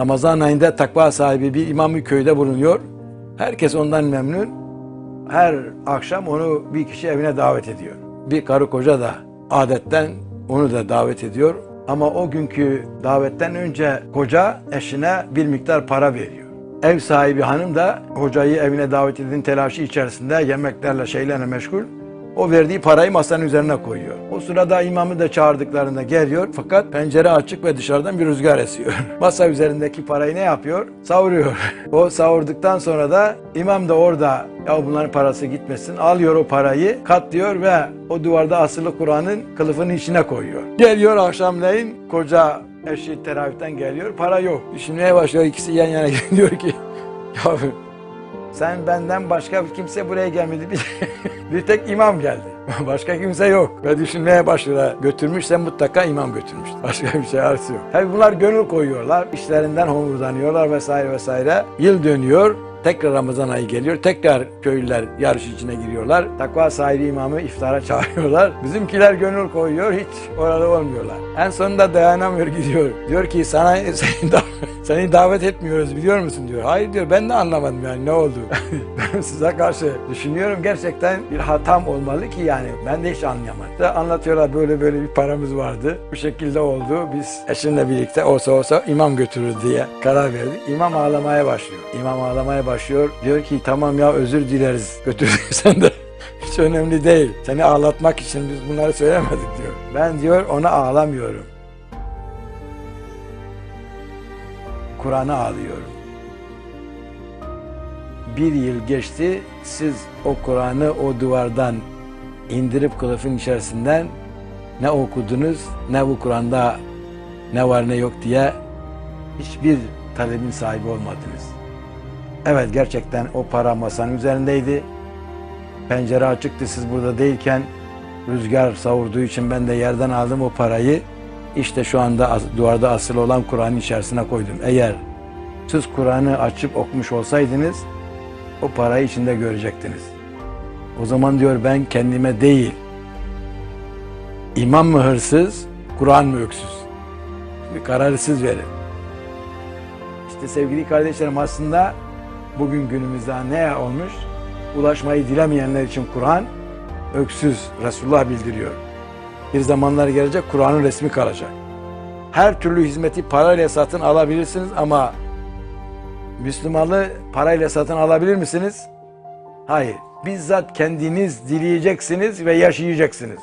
Ramazan ayında takva sahibi bir imam köyde bulunuyor. Herkes ondan memnun. Her akşam onu bir kişi evine davet ediyor. Bir karı koca da adetten onu da davet ediyor. Ama o günkü davetten önce koca eşine bir miktar para veriyor. Ev sahibi hanım da hocayı evine davet edin telaşı içerisinde yemeklerle şeylerle meşgul. O verdiği parayı masanın üzerine koyuyor. O sırada imamı da çağırdıklarında geliyor fakat pencere açık ve dışarıdan bir rüzgar esiyor. Masa üzerindeki parayı ne yapıyor? Savuruyor. o savurduktan sonra da imam da orada ya bunların parası gitmesin alıyor o parayı katlıyor ve o duvarda asılı Kur'an'ın kılıfının içine koyuyor. Geliyor akşamleyin koca eşi teravihten geliyor para yok. Düşünmeye başlıyor ikisi yan yana diyor ki ya sen benden başka kimse buraya gelmedi. Bir, bir tek imam geldi. Başka kimse yok. Ve düşünmeye başlıyor. Götürmüşse mutlaka imam götürmüş. Başka bir şey arası yok. Tabi bunlar gönül koyuyorlar. İşlerinden homurdanıyorlar vesaire vesaire. Yıl dönüyor. Tekrar Ramazan ayı geliyor. Tekrar köylüler yarış içine giriyorlar. Takva sahibi imamı iftara çağırıyorlar. Bizimkiler gönül koyuyor. Hiç orada olmuyorlar. En sonunda dayanamıyor gidiyor. Diyor ki sana seni, da- seni davet etmiyoruz biliyor musun diyor. Hayır diyor ben de anlamadım yani ne oldu. ben size karşı düşünüyorum gerçekten bir hatam olmalı ki yani ben de hiç anlayamadım. İşte anlatıyorlar böyle böyle bir paramız vardı. Bu şekilde oldu. Biz eşimle birlikte olsa olsa imam götürür diye karar verdik. İmam ağlamaya başlıyor. İmam ağlamaya başlıyor. Diyor ki tamam ya özür dileriz götürdüysen de. Hiç önemli değil. Seni ağlatmak için biz bunları söylemedik diyor. Ben diyor ona ağlamıyorum. Kur'an'a ağlıyorum. Bir yıl geçti, siz o Kur'an'ı o duvardan indirip kılıfın içerisinden ne okudunuz, ne bu Kur'an'da ne var ne yok diye hiçbir talebin sahibi olmadınız. Evet gerçekten o para masanın üzerindeydi. Pencere açıktı siz burada değilken rüzgar savurduğu için ben de yerden aldım o parayı. İşte şu anda duvarda asılı olan Kur'an'ın içerisine koydum. Eğer siz Kur'an'ı açıp okumuş olsaydınız o parayı içinde görecektiniz. O zaman diyor ben kendime değil, imam mı hırsız, Kur'an mı öksüz? Bir kararı siz verin. İşte sevgili kardeşlerim aslında bugün günümüzde ne olmuş? Ulaşmayı dilemeyenler için Kur'an öksüz Resulullah bildiriyor. Bir zamanlar gelecek Kur'an'ın resmi kalacak. Her türlü hizmeti parayla satın alabilirsiniz ama Müslümanlığı parayla satın alabilir misiniz? Hayır. Bizzat kendiniz dileyeceksiniz ve yaşayacaksınız.